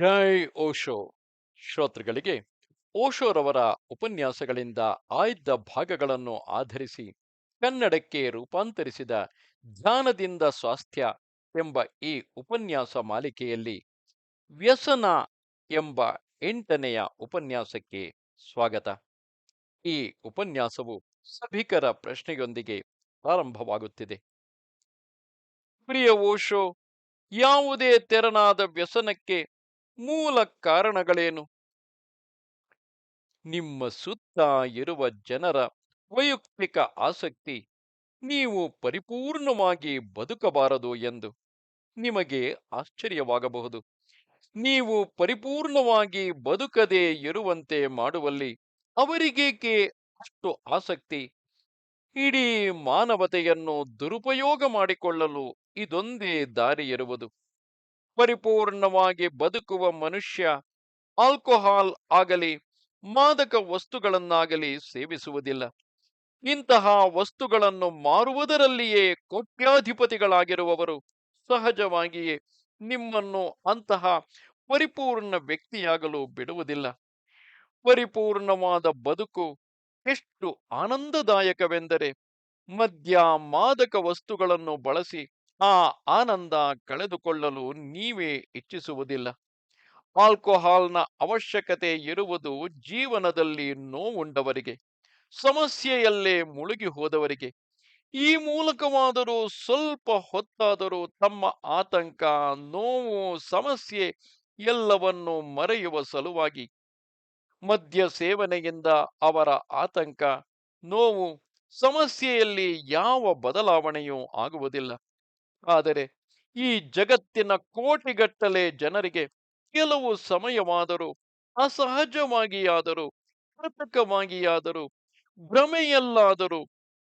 ಜೈ ಓಶೋ ಶ್ರೋತೃಗಳಿಗೆ ಓಶೋರವರ ಉಪನ್ಯಾಸಗಳಿಂದ ಆಯ್ದ ಭಾಗಗಳನ್ನು ಆಧರಿಸಿ ಕನ್ನಡಕ್ಕೆ ರೂಪಾಂತರಿಸಿದ ಧ್ಯಾನದಿಂದ ಸ್ವಾಸ್ಥ್ಯ ಎಂಬ ಈ ಉಪನ್ಯಾಸ ಮಾಲಿಕೆಯಲ್ಲಿ ವ್ಯಸನ ಎಂಬ ಎಂಟನೆಯ ಉಪನ್ಯಾಸಕ್ಕೆ ಸ್ವಾಗತ. ಈ ಉಪನ್ಯಾಸವು ಸಭಿಕರ ಪ್ರಶ್ನೆಯೊಂದಿಗೆ ಪ್ರಾರಂಭವಾಗುತ್ತಿದೆ. ಪ್ರಿಯ ಓಶೋ, ಯಾವುದೇ ತೆರನಾದ ವ್ಯಸನಕ್ಕೆ ಮೂಲ ಕಾರಣಗಳೇನು? ನಿಮ್ಮ ಸುತ್ತ ಇರುವ ಜನರ ವೈಯಕ್ತಿಕ ಆಸಕ್ತಿ ನೀವು ಪರಿಪೂರ್ಣವಾಗಿ ಬದುಕಬಾರದು ಎಂದು ನಿಮಗೆ ಆಶ್ಚರ್ಯವಾಗಬಹುದು. ನೀವು ಪರಿಪೂರ್ಣವಾಗಿ ಬದುಕದೇ ಇರುವಂತೆ ಮಾಡುವಲ್ಲಿ ಅವರಿಗೇಕೆ ಅಷ್ಟು ಆಸಕ್ತಿ? ಇಡೀ ಮಾನವತೆಯನ್ನು ದುರುಪಯೋಗ ಮಾಡಿಕೊಳ್ಳಲು ಇದೊಂದೇ ದಾರಿ ಇರುವುದು ಪರಿಪೂರ್ಣವಾಗಿ ಬದುಕುವ ಮನುಷ್ಯ ಆಲ್ಕೋಹಾಲ್ ಆಗಲಿ, ಮಾದಕ ವಸ್ತುಗಳನ್ನಾಗಲಿ ಸೇವಿಸುವುದಿಲ್ಲ. ಇಂತಹ ವಸ್ತುಗಳನ್ನು ಮಾರುವುದರಲ್ಲಿಯೇ ಕೋಟ್ಯಾಧಿಪತಿಗಳಾಗಿರುವವರು ಸಹಜವಾಗಿಯೇ ನಿಮ್ಮನ್ನು ಅಂತಹ ಪರಿಪೂರ್ಣ ವ್ಯಕ್ತಿಯಾಗಲು ಬಿಡುವುದಿಲ್ಲ. ಪರಿಪೂರ್ಣವಾದ ಬದುಕು ಎಷ್ಟು ಆನಂದದಾಯಕವೆಂದರೆ ಮದ್ಯ, ಮಾದಕ ವಸ್ತುಗಳನ್ನು ಬಳಸಿ ಆ ಆನಂದ ಕಳೆದುಕೊಳ್ಳಲು ನೀವೇ ಇಚ್ಛಿಸುವುದಿಲ್ಲ. ಆಲ್ಕೋಹಾಲ್ನ ಅವಶ್ಯಕತೆ ಇರುವುದು ಜೀವನದಲ್ಲಿ ನೋವುಂಡವರಿಗೆ, ಸಮಸ್ಯೆಯಲ್ಲೇ ಮುಳುಗಿ ಹೋದವರಿಗೆ ಈ ಮೂಲಕವಾದರೂ ಸ್ವಲ್ಪ ಹೊತ್ತಾದರೂ ತಮ್ಮ ಆತಂಕ, ನೋವು, ಸಮಸ್ಯೆ ಎಲ್ಲವನ್ನು ಮರೆಯುವ ಸಲುವಾಗಿ ಮದ್ಯ ಸೇವನೆಯಿಂದ ಅವರ ಆತಂಕ, ನೋವು, ಸಮಸ್ಯೆಯಲ್ಲಿ ಯಾವ ಬದಲಾವಣೆಯೂ ಆಗುವುದಿಲ್ಲ. ಆದರೆ ಈ ಜಗತ್ತಿನ ಕೋಟಿಗಟ್ಟಲೆ ಜನರಿಗೆ ಕೆಲವು ಸಮಯವಾದರೂ, ಅಸಹಜವಾಗಿಯಾದರೂ, ಕೃತಕವಾಗಿಯಾದರೂ, ಭ್ರಮೆಯಲ್ಲಾದರೂ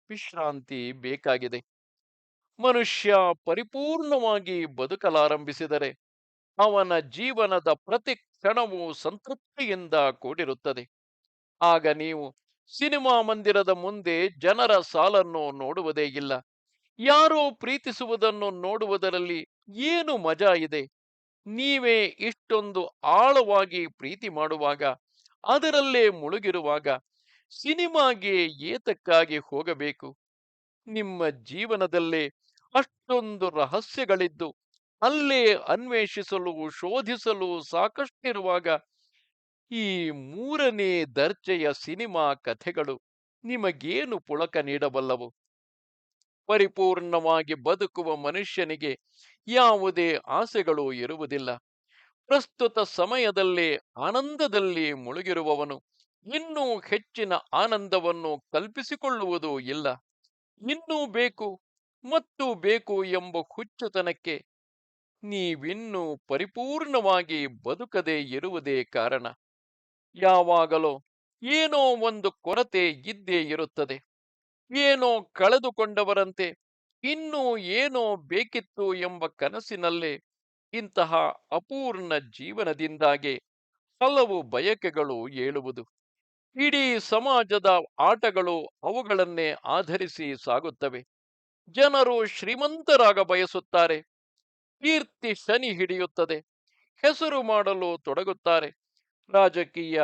ವಿಶ್ರಾಂತಿ ಬೇಕಾಗಿದೆ. ಮನುಷ್ಯ ಪರಿಪೂರ್ಣವಾಗಿ ಬದುಕಲಾರಂಭಿಸಿದರೆ ಅವನ ಜೀವನದ ಪ್ರತಿ ಕ್ಷಣವೂ ಸಂತೃಪ್ತಿಯಿಂದ ಕೂಡಿರುತ್ತದೆ. ಆಗ ನೀವು ಸಿನಿಮಾ ಮಂದಿರದ ಮುಂದೆ ಜನರ ಸಾಲನ್ನು ನೋಡುವುದೇ ಇಲ್ಲ. ಯಾರೋ ಪ್ರೀತಿಸುವುದನ್ನು ನೋಡುವುದರಲ್ಲಿ ಏನು ಮಜಾ ಇದೆ? ನೀವೇ ಇಷ್ಟೊಂದು ಆಳವಾಗಿ ಪ್ರೀತಿ ಮಾಡುವಾಗ, ಅದರಲ್ಲೇ ಮುಳುಗಿರುವಾಗ ಸಿನಿಮಾಗೆ ಏತಕ್ಕಾಗಿ ಹೋಗಬೇಕು? ನಿಮ್ಮ ಜೀವನದಲ್ಲೇ ಅಷ್ಟೊಂದು ರಹಸ್ಯಗಳಿದ್ದು, ಅಲ್ಲೇ ಅನ್ವೇಷಿಸಲು, ಶೋಧಿಸಲು ಸಾಕಷ್ಟಿರುವಾಗ ಈ ಮೂರನೇ ದರ್ಜೆಯ ಸಿನಿಮಾ ಕಥೆಗಳು ನಿಮಗೇನು ಪುಳಕ ನೀಡಬಲ್ಲವು? ಪರಿಪೂರ್ಣವಾಗಿ ಬದುಕುವ ಮನುಷ್ಯನಿಗೆ ಯಾವುದೇ ಆಸೆಗಳು ಇರುವುದಿಲ್ಲ. ಪ್ರಸ್ತುತ ಸಮಯದಲ್ಲಿ ಆನಂದದಲ್ಲಿ ಮುಳುಗಿರುವವನು ಇನ್ನೂ ಹೆಚ್ಚಿನ ಆನಂದವನ್ನು ಕಲ್ಪಿಸಿಕೊಳ್ಳುವುದು ಇಲ್ಲ. ಇನ್ನೂ ಬೇಕು, ಮತ್ತು ಬೇಕು ಎಂಬ ಹುಚ್ಚುತನಕ್ಕೆ ನೀವಿನ್ನೂ ಪರಿಪೂರ್ಣವಾಗಿ ಬದುಕದೇ ಇರುವುದೇ ಕಾರಣ. ಯಾವಾಗಲೋ ಏನೋ ಒಂದು ಕೊರತೆ ಇದ್ದೇ ಇರುತ್ತದೆ. ಏನೋ ಕಳೆದುಕೊಂಡವರಂತೆ, ಇನ್ನೂ ಏನೋ ಬೇಕಿತ್ತು ಎಂಬ ಕನಸಿನಲ್ಲೇ ಇಂತಹ ಅಪೂರ್ಣ ಜೀವನದಿಂದಾಗಿ ಹಲವು ಬಯಕೆಗಳು ಏಳುವುದು. ಇಡೀ ಸಮಾಜದ ಆಟಗಳು ಅವುಗಳನ್ನೇ ಆಧರಿಸಿ ಸಾಗುತ್ತವೆ. ಜನರು ಶ್ರೀಮಂತರಾಗ ಬಯಸುತ್ತಾರೆ. ಕೀರ್ತಿ ಶನಿ ಹಿಡಿಯುತ್ತದೆ. ಹೆಸರು ಮಾಡಲು ತೊಡಗುತ್ತಾರೆ. ರಾಜಕೀಯ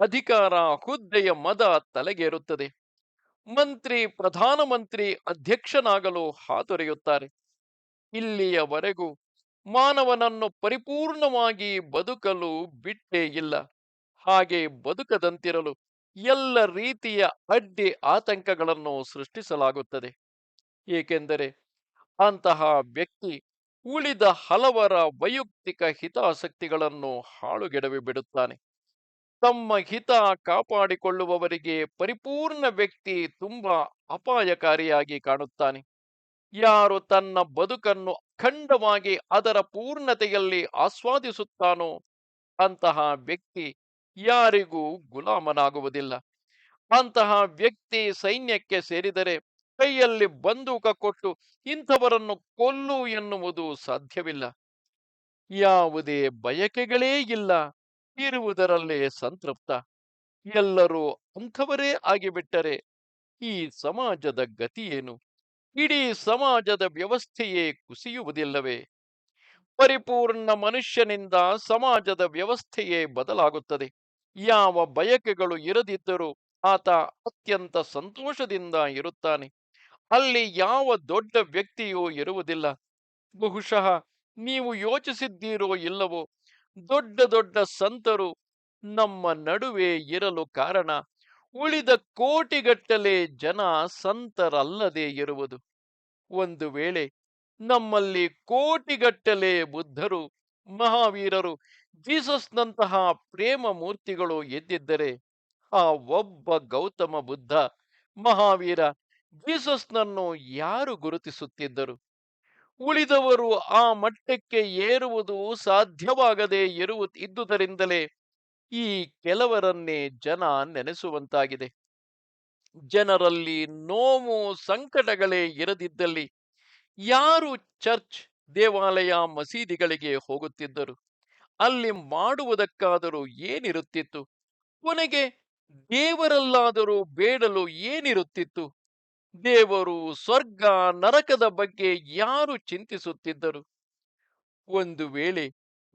ಅಧಿಕಾರ ಹುದ್ದೆಯ ಮದ ತಲೆಗೇರುತ್ತದೆ. ಮಂತ್ರಿ ಪ್ರಧಾನಮಂತ್ರಿ ಅಧ್ಯಕ್ಷನಾಗಲು ಹಾತೊರೆಯುತ್ತಾರೆ. ಇಲ್ಲಿಯವರೆಗೂ ಮಾನವನನ್ನು ಪರಿಪೂರ್ಣವಾಗಿ ಬದುಕಲು ಬಿಟ್ಟೇ ಇಲ್ಲ. ಹಾಗೆ ಬದುಕದಂತಿರಲು ಎಲ್ಲ ರೀತಿಯ ಅಡ್ಡಿ ಆತಂಕಗಳನ್ನು ಸೃಷ್ಟಿಸಲಾಗುತ್ತದೆ. ಏಕೆಂದರೆ ಅಂತಹ ವ್ಯಕ್ತಿ ಉಳಿದ ಹಲವರ ವೈಯಕ್ತಿಕ ಹಿತಾಸಕ್ತಿಗಳನ್ನು ಹಾಳುಗೆಡವಿ ಬಿಡುತ್ತಾನೆ. ತಮ್ಮ ಹಿತ ಕಾಪಾಡಿಕೊಳ್ಳುವವರಿಗೆ ಪರಿಪೂರ್ಣ ವ್ಯಕ್ತಿ ತುಂಬಾ ಅಪಾಯಕಾರಿಯಾಗಿ ಕಾಣುತ್ತಾನೆ. ಯಾರು ತನ್ನ ಬದುಕನ್ನು ಅಖಂಡವಾಗಿ ಅದರ ಪೂರ್ಣತೆಯಲ್ಲಿ ಆಸ್ವಾದಿಸುತ್ತಾನೋ ಅಂತಹ ವ್ಯಕ್ತಿ ಯಾರಿಗೂ ಗುಲಾಮನಾಗುವುದಿಲ್ಲ. ಅಂತಹ ವ್ಯಕ್ತಿ ಸೈನ್ಯಕ್ಕೆ ಸೇರಿದರೆ ಕೈಯಲ್ಲಿ ಬಂದೂಕ ಕೊಟ್ಟು ಇಂಥವರನ್ನು ಕೊಲ್ಲು ಎನ್ನುವುದು ಸಾಧ್ಯವಿಲ್ಲ. ಯಾವುದೇ ಬಯಕೆಗಳೇ ಇಲ್ಲ. ಇರುವುದರಲ್ಲೇ ಸಂತೃಪ್ತ. ಎಲ್ಲರೂ ಅಂಥವರೇ ಆಗಿಬಿಟ್ಟರೆ ಈ ಸಮಾಜದ ಗತಿಯೇನು? ಇಡೀ ಸಮಾಜದ ವ್ಯವಸ್ಥೆಯೇ ಕುಸಿಯುವುದಿಲ್ಲವೇ? ಪರಿಪೂರ್ಣ ಮನುಷ್ಯನಿಂದ ಸಮಾಜದ ವ್ಯವಸ್ಥೆಯೇ ಬದಲಾಗುತ್ತದೆ. ಯಾವ ಬಯಕೆಗಳು ಇರದಿದ್ದರೂ ಆತ ಅತ್ಯಂತ ಸಂತೋಷದಿಂದ ಇರುತ್ತಾನೆ. ಅಲ್ಲಿ ಯಾವ ದೊಡ್ಡ ವ್ಯಕ್ತಿಯೂ ಇರುವುದಿಲ್ಲ. ಬಹುಶಃ ನೀವು ಯೋಚಿಸಿದ್ದೀರೋ ಇಲ್ಲವೋ? ದೊಡ್ಡ ದೊಡ್ಡ ಸಂತರು ನಮ್ಮ ನಡುವೆ ಇರಲು ಕಾರಣ ಉಳಿದ ಕೋಟಿಗಟ್ಟಲೆ ಜನ ಸಂತರಲ್ಲದೆ ಇರುವುದು. ಒಂದು ವೇಳೆ ನಮ್ಮಲ್ಲಿ ಕೋಟಿಗಟ್ಟಲೆ ಬುದ್ಧರು, ಮಹಾವೀರರು, ಜೀಸಸ್ನಂತಹ ಪ್ರೇಮ ಮೂರ್ತಿಗಳು ಎದ್ದಿದ್ದರೆ ಆ ಒಬ್ಬ ಗೌತಮ ಬುದ್ಧ, ಮಹಾವೀರ, ಜೀಸಸ್ನನ್ನು ಯಾರು ಗುರುತಿಸುತ್ತಿದ್ದರು? ಉಳಿದವರು ಆ ಮಟ್ಟಕ್ಕೆ ಏರುವುದು ಸಾಧ್ಯವಾಗದೇ ಇರುವ, ಇದ್ದುದರಿಂದಲೇ ಈ ಕೆಲವರನ್ನೇ ಜನ ನೆನೆಸುವಂತಾಗಿದೆ. ಜನರಲ್ಲಿ ನೋವು ಸಂಕಟಗಳೇ ಇರದಿದ್ದಲ್ಲಿ ಯಾರು ಚರ್ಚ್, ದೇವಾಲಯ, ಮಸೀದಿಗಳಿಗೆ ಹೋಗುತ್ತಿದ್ದರು? ಅಲ್ಲಿ ಮಾಡುವುದಕ್ಕಾದರೂ ಏನಿರುತ್ತಿತ್ತು? ಕೊನೆಗೆ ದೇವರಲ್ಲಾದರೂ ಬೇಡಲು ಏನಿರುತ್ತಿತ್ತು? ದೇವರು ಸ್ವರ್ಗ ನರಕದ ಬಗ್ಗೆ ಯಾರು ಚಿಂತಿಸುತ್ತಿದ್ದರು? ಒಂದು ವೇಳೆ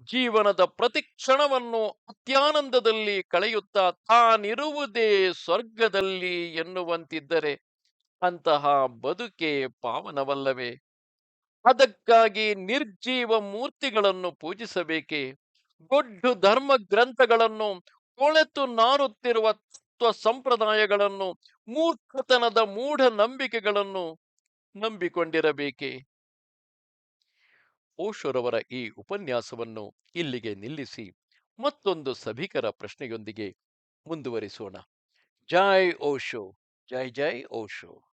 ಜೀವನದ ಪ್ರತಿ ಕ್ಷಣವನ್ನು ಅತ್ಯಾನಂದದಲ್ಲಿ ಕಳೆಯುತ್ತಾ ತಾನಿರುವುದೇ ಸ್ವರ್ಗದಲ್ಲಿ ಎನ್ನುವಂತಿದ್ದರೆ ಅಂತಹ ಬದುಕೆ ಪಾವನವಲ್ಲವೇ? ಅದಕ್ಕಾಗಿ ನಿರ್ಜೀವ ಮೂರ್ತಿಗಳನ್ನು ಪೂಜಿಸಬೇಕೆ? ಗೊಡ್ಡು ಧರ್ಮ ಗ್ರಂಥಗಳನ್ನು ಕೊಳೆತು ನಾರುತ್ತಿರುವ ತತ್ವ ಸಂಪ್ರದಾಯಗಳನ್ನು, ಮೂರ್ಖತನದ ಮೂಢ ನಂಬಿಕೆಗಳನ್ನು ನಂಬಿಕೊಂಡಿರಬೇಕೆ? ಓಶೋರವರ ಈ ಉಪನ್ಯಾಸವನ್ನು ಇಲ್ಲಿಗೆ ನಿಲ್ಲಿಸಿ ಮತ್ತೊಂದು ಸಭಿಕರ ಪ್ರಶ್ನೆಯೊಂದಿಗೆ ಮುಂದುವರಿಸೋಣ. ಜೈ ಓಶೋ, ಜೈ ಜೈ ಓಶೋ.